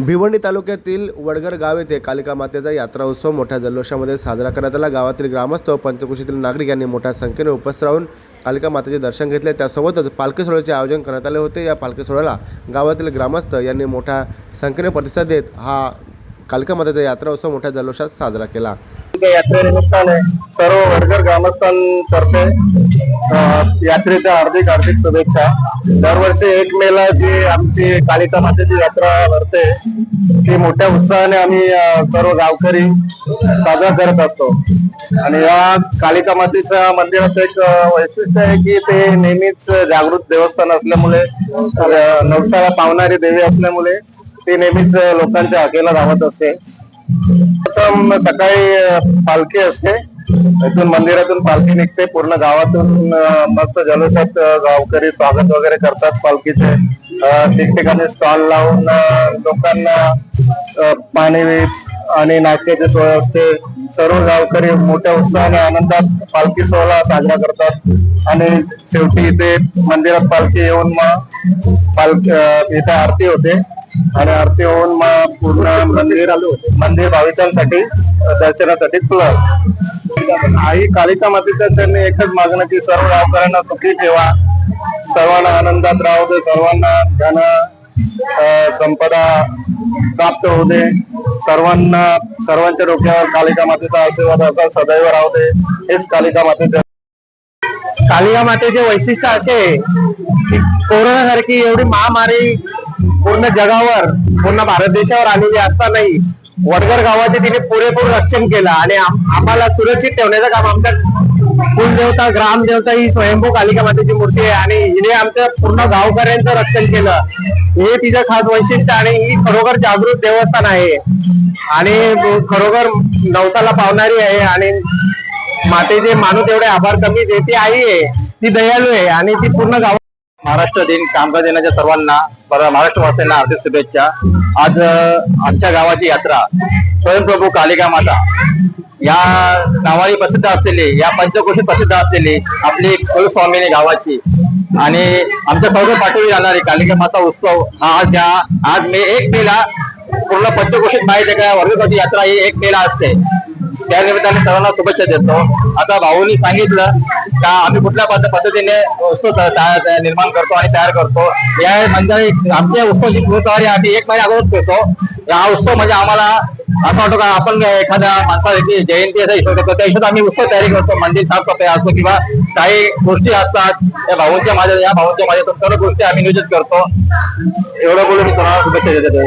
भिवंडी तालुक्यातील वडगर गाव येथे कालिका मातेचा यात्रा उत्सव मोठ्या जल्लोषामध्ये साजरा करण्यात आला. गावातील ग्रामस्थ व पंचकृषीतील नागरिक यांनी मोठ्या संख्येने उपस्थित राहून कालिका मातेचे दर्शन घेतले. त्यासोबतच पालखी सोहळ्याचे आयोजन करण्यात आले होते. या पालखी सोहळ्याला गावातील ग्रामस्थ यांनी मोठ्या संख्येने प्रतिसाद देत हा कालिका मातेचा यात्रा उत्सव मोठ्या जल्लोषात साजरा केला. यात्रेनिमित्ताने सर्व वडगर ग्रामस्थांतर्फे यात्रेच्या हार्दिक हार्दिक शुभेच्छा. दरवर्षी एक मेला जी आमची कालिका मातेची यात्रा भरते ती मोठ्या उत्साहाने आम्ही सर्व गावकरी साजरा करत असतो. आणि या कालिका मातेच्या मंदिराचं एक वैशिष्ट्य आहे की ते नेहमीच जागृत देवस्थान असल्यामुळे नवसाळा नवसाला पावणारी देवी असल्यामुळे ती नेहमीच लोकांच्या हकेला धावत असते. प्रथम सकाळी पालखी असते. इथून मंदिरातून पालखी निघते. पूर्ण गावातून मस्त जल्लोषात गावकरी स्वागत वगैरे करतात पालखीचे. ठिकठिकाणी स्टॉल लावून लोकांना पाणी आणि नाश्त्याची सोय असते. सर्व गावकरी मोठ्या उत्साहाने आनंदात पालखी सोहळा साजरा करतात. आणि शेवटी इथे मंदिरात पालखी येऊन मग पालखी इथे आरती होते. आणि आरती होऊन मग पूर्ण मंदिर मंदिर भाविकांसाठी दर्शनासाठी खुलं. आई कालिका मातेच्या त्यांनी एकच मागणं की सर्व गावकऱ्यांना सुखी ठेवा. सर्वांना आनंदात राहू दे सर्वांना धन संपदा प्राप्त होऊ दे. सर्वांना सर्वांच्या डोक्यावर कालिका मातेचा आशीर्वाद असा सदैव राहू दे. हेच कालिका मातेचं कालिका मातेचे वैशिष्ट्य असे आहे की कोरोनासारखी एवढी महामारी पूर्ण जगावर पूर्ण भारत देशावर आलेली असतानाही वडगर गावाचे तिने पुरेपूर रक्षण केलं आणि आम्हाला सुरक्षित ठेवण्याचं काम आमच्या कुलदेवता ग्रामदेवता ही स्वयंभू कालिका मातेची मूर्ती आहे आणि हिने आमच्या पूर्ण गावकऱ्यांचं रक्षण केलं. हे तिचं खास वैशिष्ट्य आणि ही खरोखर जागृत देवस्थान आहे. आणि खरोखर नवसाला पावणारी आहे आणि मातेचे मानू तेवढे आभार कमीच आहे ती आई आहे ती दयाळू आहे आणि ती पूर्ण गाव महाराष्ट्र दिन कामगार दिनाच्या सर्वांना महाराष्ट्रवासियांना महाराष्ट्र हार्दिक शुभेच्छा. आज आमच्या गावाची यात्रा स्वयंप्रभू कालिका माता या नावाने प्रसिद्ध असलेली या पंचकोशी प्रसिद्ध असलेली आपली कुलस्वामिनी गावाची आणि आमच्या सौर पाठवली जाणारी कालिका माता उत्सव हा आज या आज मे एक मेला पूर्ण पंचकोशीत माहिती आहे का? वर्गपती यात्रा ही एक मेला असते. त्या निमित्ताने सर्वांना शुभेच्छा देतो. आता भाऊनी सांगितलं का आम्ही कुठल्या पद्ध- पद्धतीने वस्तू निर्माण करतो आणि तयार करतो. या म्हणजे आमच्या उत्सवाची पूर्वतयारी आधी एक महिना अगोदर करतो. हा उत्सव म्हणजे आम्हाला असं वाटतो का आपण एखाद्या माणसाची जयंती असा हिशोब करतो त्या हिशोब आम्ही उत्सव तयारी करतो. मंदिर साफसफाई असतो किंवा काही गोष्टी असतात त्या भाऊंच्या माझ्या या भाऊंच्या माझ्या सर्व गोष्टी आम्ही नियोजित करतो. एवढं बोलून मी शुभेच्छा देतो.